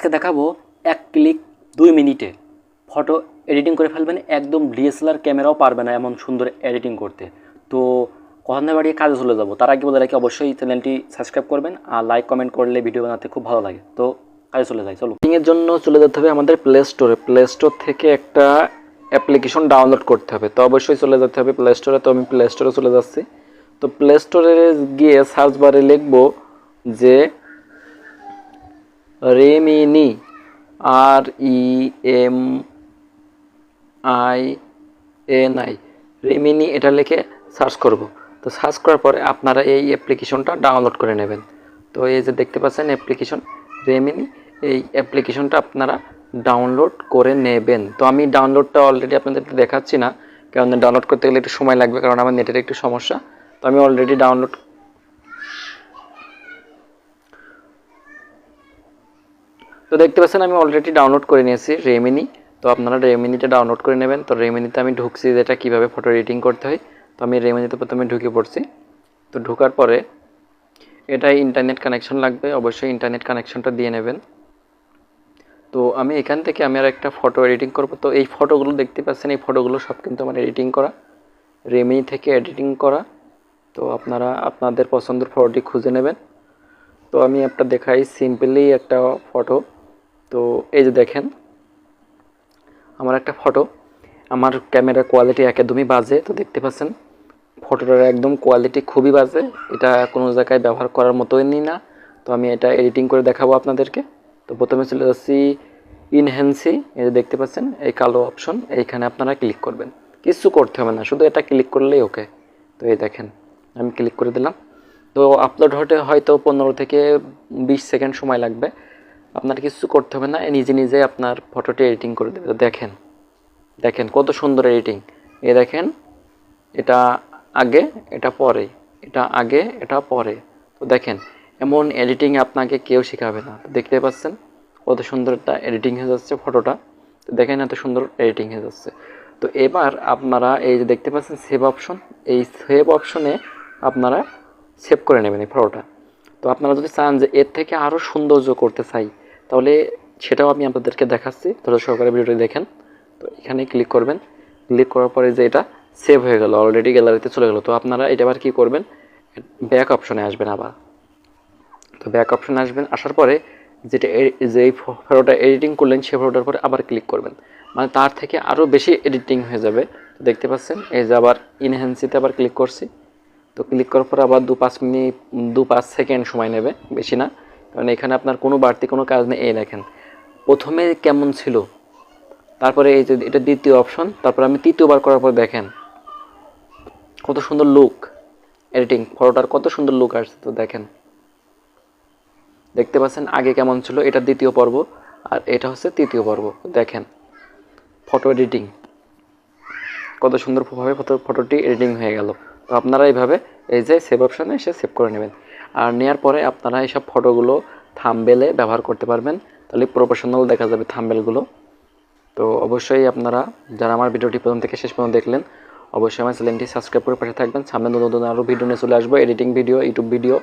আজকে দেখাবো এক ক্লিক দুই মিনিটে। ফটো এডিটিং করে ফেলবেন, একদম ডিএসএলআর ক্যামেরাও পারবে না এমন সুন্দর এডিটিং করতে। তো কথা না বাড়িয়ে কাজে চলে যাব। তার আগে বলে রাখি, অবশ্যই চ্যানেলটি সাবস্ক্রাইব করবেন আর লাইক, কমেন্ট করলে ভিডিও বানাতে খুব ভালো লাগে। তো কাজে চলে যাই, চলো। এর জন্য চলে যেতে হবে আমাদের প্লে স্টোরে প্লে স্টোর থেকে একটা অ্যাপ্লিকেশন ডাউনলোড করতে হবে। তো অবশ্যই চলে যেতে হবে প্লে স্টোরে তো আমি প্লে স্টোরে চলে যাচ্ছি। তো প্লে স্টোরে গিয়ে সার্চ বারে লিখব যে Remini R E M I N I Remini এটা লিখে সার্চ করব। তো সার্চ করার পরে আপনারা এই অ্যাপ্লিকেশনটা ডাউনলোড করে নেবেন। তো এই যে দেখতে পাচ্ছেন অ্যাপ্লিকেশন, রেমিনি, এই অ্যাপ্লিকেশনটা আপনারা ডাউনলোড করে নেবেন। তো আমি ডাউনলোডটা অলরেডি আপনাদের দেখাচ্ছি না, কারণ ডাউনলোড করতে গেলে একটু সময় লাগবে, কারণ আমার নেটের একটু সমস্যা। তো আমি অলরেডি ডাউনলোড তো দেখতে পাচ্ছেন, আমি অলরেডি ডাউনলোড করে নিয়েছি রেমিনি তো আপনারা রেমিনিটা ডাউনলোড করে নেবেন। তো রেমিনিতে আমি ঢুকছি যেটা কীভাবে ফটো এডিটিং করতে হয়। তো আমি রেমিনিতে প্রথমে ঢুকে পড়ছি। তো ঢোকার পরে এটা ইন্টারনেট কানেকশন লাগবে। অবশ্যই ইন্টারনেট কানেকশনটা দিয়ে নেবেন। তো আমি এখান থেকে আমি আর একটা ফটো এডিটিং করব। তো এই ফটোগুলো দেখতে পাচ্ছেন, এই ফটোগুলো সব কিন্তু আমার এডিটিং করা। রেমিনি থেকে এডিটিং করা। তো আপনারা আপনাদের পছন্দের ফটোটি খুঁজে নেবেন। তো আমি একটা দেখাই সিম্পলি একটা ফটো তো এই যে দেখেন, আমার একটা ফটো আমার ক্যামেরার কোয়ালিটি একদমই বাজে, তো দেখতে পাচ্ছেন ফটোটার একদম কোয়ালিটি খুবই বাজে, এটা কোনো জায়গায় ব্যবহার করার মতোই নি না, তো আমি এটা এডিটিং করে দেখাবো আপনাদেরকে। তো প্রথমে চলে যাচ্ছি ইনহ্যান্সি এই যে দেখতে পাচ্ছেন, এই কালো অপশন এইখানে আপনারা ক্লিক করবেন। কিছু করতে হবে না, শুধু এটা ক্লিক করলেই ওকে তো এই দেখেন, আমি ক্লিক করে দিলাম। তো আপলোড হতে হয়তো পনেরো থেকে বিশ সেকেন্ড সময় লাগবে। আপনার কিছু করতে হবে না নিজে নিজে আপনার ফটোটি এডিটিং করে দেবে। দেখেন দেখেন কত সুন্দর এডিটিং এ দেখেন, এটা আগে, এটা পরে, এটা আগে, এটা পরে। তো দেখেন, এমন এডিটিং আপনাকে কেউ শেখাবে না। দেখতে পাচ্ছেন? কত সুন্দর একটা এডিটিং হয়ে যাচ্ছে ফটোটা তো দেখেন এত সুন্দর এডিটিং হয়ে যাচ্ছে। তো এবার আপনারা এই যে দেখতে পাচ্ছেন সেভ অপশন এই সেভ অপশনে আপনারা সেভ করে নেবেন এই ফটোটা তো আপনারা যদি চান যে এর থেকে আরও সৌন্দর্য করতে চাই তাহলে সেটাও আমি আপনাদেরকে দেখাচ্ছি। ধৈর্য সহকারে ভিডিওটি দেখেন। তো এখানে ক্লিক করবেন। ক্লিক করার পরে যে এটা সেভ হয়ে গেল অলরেডি গ্যালারিতে চলে গেলো। তো আপনারা এটা আবার কী করবেন? ব্যাক অপশনে আসবেন আবার। তো ব্যাক অপশনে আসবেন। আসার পরে যেটা যে ফটোটা এডিটিং করলেন, সেই ফটোটার পরে আবার ক্লিক করবেন। মানে তার থেকে আরও বেশি এডিটিং হয়ে যাবে। দেখতে পাচ্ছেন, এই যে আবার ইনহ্যান্সিতে আবার ক্লিক করছি। তো ক্লিক করার পর আবার দু পাঁচ মিনিট দু পাঁচ সেকেন্ড সময় নেবে, বেশি না। কারণ এখানে আপনার কোনো বাড়তি কোনো কাজ নেই। এই দেখেন, প্রথমে কেমন ছিল? তারপরে এই যে এটা দ্বিতীয় অপশন তারপর আমি তৃতীয়বার করার পর দেখেন, কত সুন্দর লুক এডিটিং ফটোটার কত সুন্দর লুক আসছে। তো দেখেন, দেখতে পাচ্ছেন আগে কেমন ছিল? এটা দ্বিতীয় পর্ব আর এটা হচ্ছে তৃতীয় পর্ব। দেখেন ফটো এডিটিং কত সুন্দরভাবে ফটো ফটোটি এডিটিং হয়ে গেল। তো আপনারা এইভাবে এই যে সেভ অপশানে এসে সেভ করে নেবেন। আর নেয়ার পরে আপনারা এইসব ফটোগুলো থামবেলে ব্যবহার করতে পারবেন। তাহলে প্রফেশনাল দেখা যাবে থামবেলগুলো। তো অবশ্যই আপনারা যারা আমার ভিডিওটি প্রথম থেকে শেষ পর্যন্ত দেখলেন, অবশ্যই আমার চ্যানেলটি সাবস্ক্রাইব করে পাশে থাকবেন। সামনে নতুন নতুন আরও ভিডিও নিয়ে চলে আসব। Editing video YouTube video